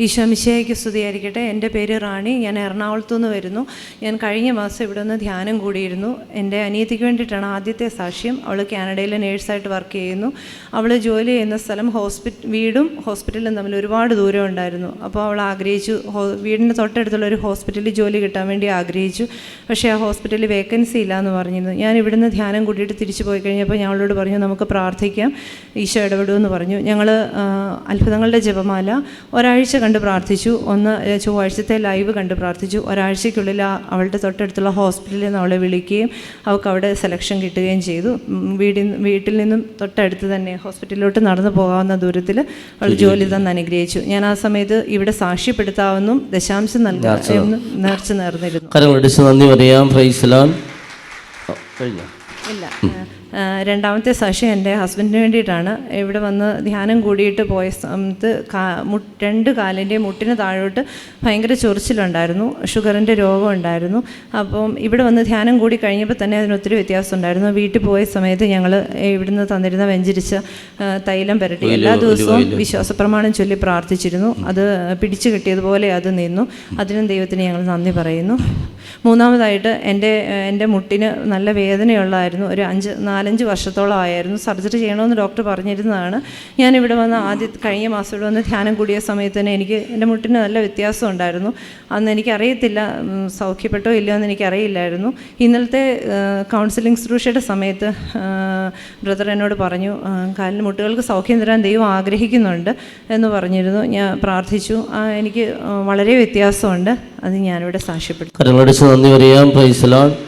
ഈശോമിശയ്ക്ക് സ്തുതിയായിരിക്കട്ടെ. എന്റെ പേര് റാണി. ഞാൻ എറണാകുളത്തു നിന്ന് വരുന്നു. ഞാൻ കഴിഞ്ഞ മാസം ഇവിടെ നിന്ന് ധ്യാനം കൂടിയിരുന്നു. എന്റെ അനിയത്തിക്ക് വേണ്ടിയിട്ടാണ് ആദ്യത്തെ സാക്ഷ്യം. അവൾ കാനഡയിൽ നേഴ്സായിട്ട് വർക്ക് ചെയ്യുന്നു. അവൾ ജോലി ചെയ്യുന്ന സ്ഥലം ഹോസ്പിറ്റൽ വീടും ഹോസ്പിറ്റലും തമ്മിൽ ഒരുപാട് ദൂരം ഉണ്ടായിരുന്നു. അപ്പോൾ അവൾ ആഗ്രഹിച്ചു വീടിന്റെ തൊട്ടടുത്തുള്ള ഒരു ഹോസ്പിറ്റലിൽ ജോലി കിട്ടാൻ വേണ്ടി ആഗ്രഹിച്ചു. പക്ഷേ ആ ഹോസ്പിറ്റലിൽ വേക്കൻസി ഇല്ല എന്ന് പറഞ്ഞിരുന്നു. ഞാൻ ഇവിടുന്ന് ധ്യാനം കൂട്ടിയിട്ട് തിരിച്ചു പോയി കഴിഞ്ഞപ്പോൾ ഞാൻ അവളോട് പറഞ്ഞു നമുക്ക് പ്രാർത്ഥിക്കാം. ഈശോ ഇടപെടുമെന്ന് പറഞ്ഞു. ഞങ്ങൾ അത്ഭുതങ്ങളുടെ ജപമാല. ഒരാഴ്ച കണ്ട് പ്രാർത്ഥിച്ചു. ഒന്ന് ചൊവ്വാഴ്ചത്തെ ലൈവ് കണ്ട് പ്രാർത്ഥിച്ചു. ഒരാഴ്ചയ്ക്കുള്ളിൽ ആ അവളുടെ തൊട്ടടുത്തുള്ള ഹോസ്പിറ്റലിൽ നിന്ന് അവളെ വിളിക്കുകയും അവൾക്ക് അവിടെ സെലക്ഷൻ കിട്ടുകയും ചെയ്തു. വീടിൽ വീട്ടിൽ നിന്നും തൊട്ടടുത്ത് തന്നെ ഹോസ്പിറ്റലിലോട്ട് നടന്നു പോകാവുന്ന ദൂരത്തിൽ അവൾ ജോലി തന്നെ അനുഗ്രഹിച്ചു. ഞാൻ ആ സമയത്ത് ഇവിടെ സാക്ഷ്യപ്പെടുത്താവുന്നും ദശാംശം നൽകാമെന്നും നേർച്ച നേർന്നിരുന്നു. നന്ദി പറയാം. കഴിഞ്ഞോ? ഇല്ല. രണ്ടാമത്തെ സശി എന്റെ ഹസ്ബൻഡിന് വേണ്ടിയിട്ടാണ്. ഇവിടെ വന്ന് ധ്യാനം കൂടിയിട്ട് പോയ സമയത്ത് കാ മു രണ്ട് കാലിന്റെ മുട്ടിന് താഴോട്ട് ഭയങ്കര ചൊറിച്ചിലുണ്ടായിരുന്നു. ഷുഗറിന്റെ രോഗം ഉണ്ടായിരുന്നു. അപ്പം ഇവിടെ വന്ന് ധ്യാനം കൂടി കഴിഞ്ഞപ്പോൾ തന്നെ അതിന് ഒത്തിരി വ്യത്യാസം ഉണ്ടായിരുന്നു. വീട്ടിൽ പോയ സമയത്ത് ഞങ്ങൾ ഇവിടുന്ന് തന്നിരുന്ന വെഞ്ചരിച്ച തൈലം പുരട്ടി എല്ലാ ദിവസവും വിശ്വാസപ്രമാണം ചൊല്ലി പ്രാർത്ഥിച്ചിരുന്നു. അത് പിടിച്ചു കിട്ടിയതുപോലെ അത് നിന്നു. അതിനും ദൈവത്തിന് ഞങ്ങൾ നന്ദി പറയുന്നു. മൂന്നാമതായിട്ട് എന്റെ എന്റെ മുട്ടിന് നല്ല വേദനയുള്ളതായിരുന്നു. ഒരു അഞ്ച് നാലഞ്ച് വർഷത്തോളം ആയിരുന്നു. സർജറി ചെയ്യണമെന്ന് ഡോക്ടർ പറഞ്ഞിരുന്നതാണ്. ഞാനിവിടെ വന്ന് ആദ്യ കഴിഞ്ഞ മാസം ഇവിടെ വന്ന് ധ്യാനം കൂടിയ സമയത്ത് തന്നെ എനിക്ക് എന്റെ മുട്ടിന് നല്ല വ്യത്യാസം ഉണ്ടായിരുന്നു. അന്ന് എനിക്കറിയത്തില്ല സൗഖ്യപ്പെട്ടോ ഇല്ലയോ എന്ന് എനിക്കറിയില്ലായിരുന്നു. ഇന്നലത്തെ കൗൺസിലിംഗ് ശുശ്രൂഷയുടെ സമയത്ത് ബ്രദർ എന്നോട് പറഞ്ഞു കാലിന് മുട്ടുകൾക്ക് സൗഖ്യം തരാൻ ദൈവം ആഗ്രഹിക്കുന്നുണ്ട് എന്ന് പറഞ്ഞിരുന്നു. ഞാൻ പ്രാർത്ഥിച്ചു. എനിക്ക് വളരെ വ്യത്യാസമുണ്ട്. അത് ഞാനിവിടെ സാക്ഷ്യപ്പെടുത്തി നന്ദി പറയാം.